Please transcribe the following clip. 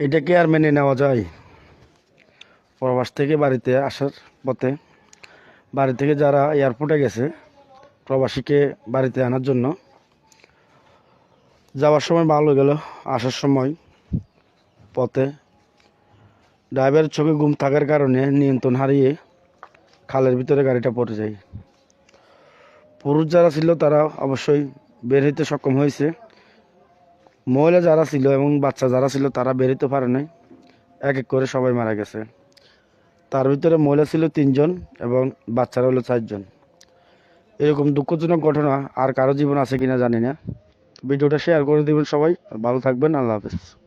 এটা কি আর মেনে নেওয়া যায়? প্রবাস থেকে বাড়িতে আসার পথে বাড়ি থেকে যারা এয়ারপোর্টে গেছে প্রবাসীকে বাড়িতে আনার জন্য যাওয়ার সময় ভালো গেল, আসার সময় পথে ড্রাইভারের চোখে ঘুম থাকার কারণে নিয়ন্ত্রণ হারিয়ে খালের ভিতরে গাড়িটা পড়ে যায়। পুরুষ যারা ছিল তারা অবশ্যই বের হইতে সক্ষম হয়েছে। মহিলা যারা ছিল এবং বাচ্চা যারা ছিল, তারা বেরোতে পারে নাই। এক এক করে সবাই মারা গেছে। তার ভিতরে মহিলা ছিল তিনজন এবং বাচ্চারা হলো চারজন। এরকম দুঃখজনক ঘটনা আর কারও জীবন আছে কিনা জানি না। ভিডিওটা শেয়ার করে দেবেন সবাই। ভালো থাকবেন। আল্লাহ হাফেজ।